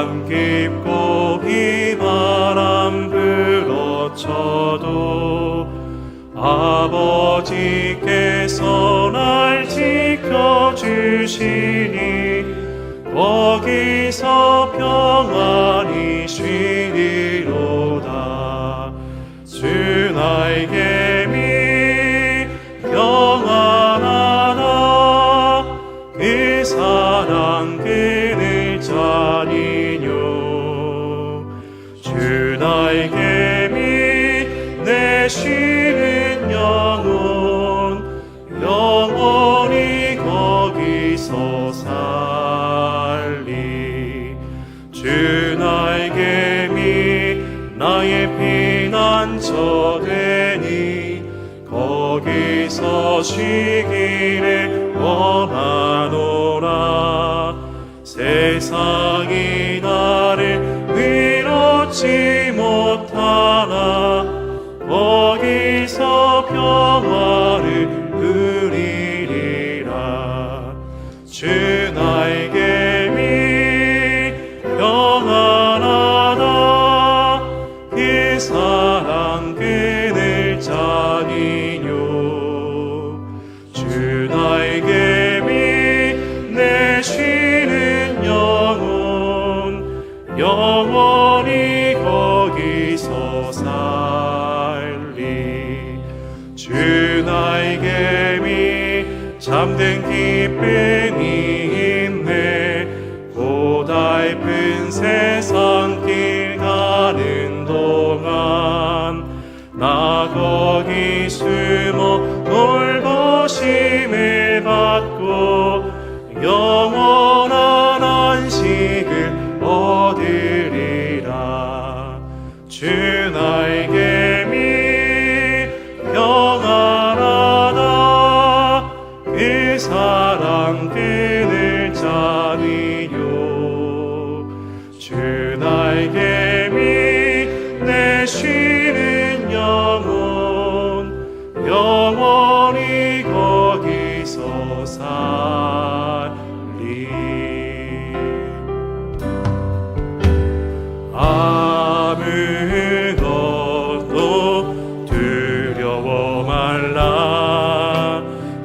안 깊고 비바람 불어쳐도 아버지께서 날 지켜주시니 거기서 평안히 주 나에게 믿 나의 피난처 되니 거기서 쉬기를 원하노라. 세상이 믿 잠든 기쁨이 있네. 고달픈 세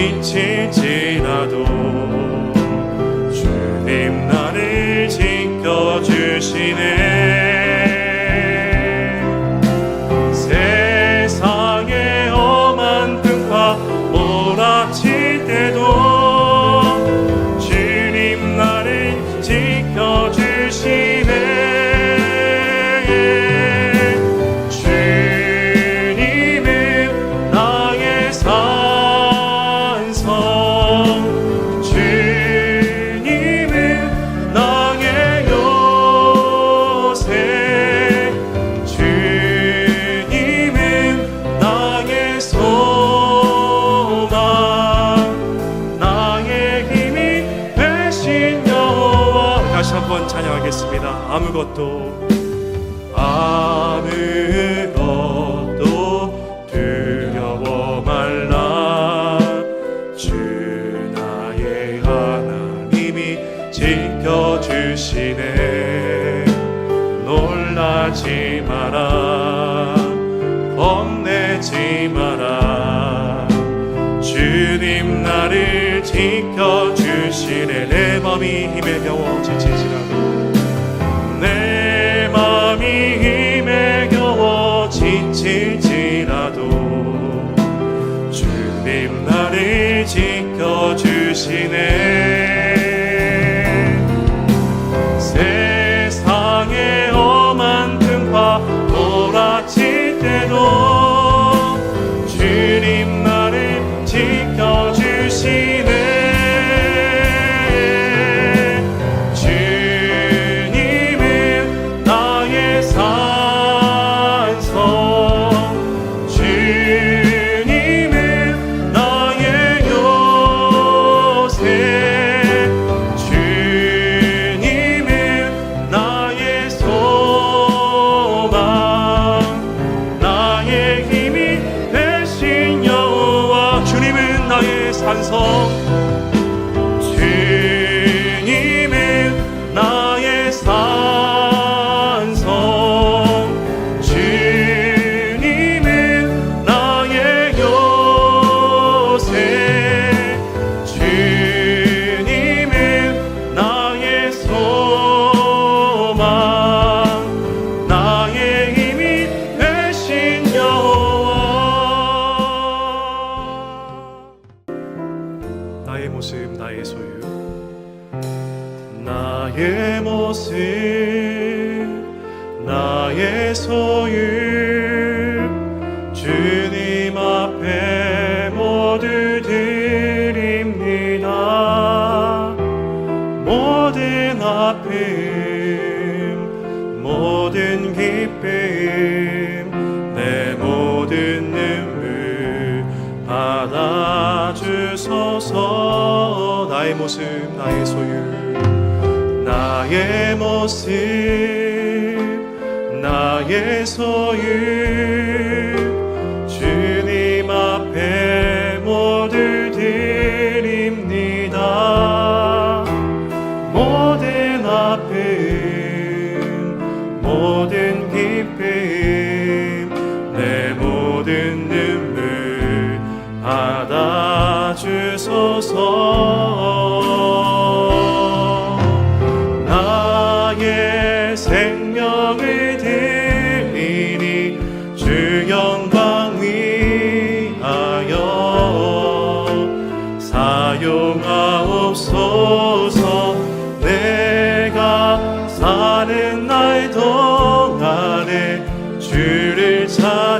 겨워 지칠지라도 주님 나를 지켜주시네 한번 찬양하겠습니다. 아무것도 아무것도 두려워 말라. 주 나의 하나님이 지켜주시네. 놀라지 마라. 겁내지 마라. 주님 나를 지켜주시네. 내 맘이 힘에 겨워 지치지 산성. 나의 소유 주님 앞에 모두 드립니다. 모든 아픔 모든 기쁨 내 모든 눈물 받아주소서. 나의 모습 나의 소유. 나의 모습 나의 소유. 날 동안에 주를 찬양하며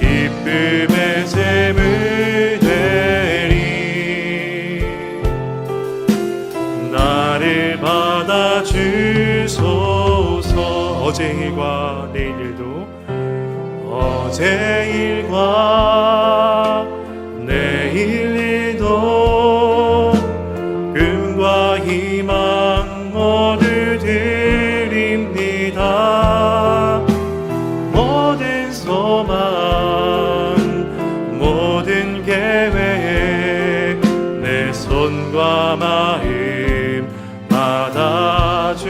기쁨의 샘을 되리 나를 받아주소서. 어제 일과 내일 일도 어제 일과 마음 받아주소서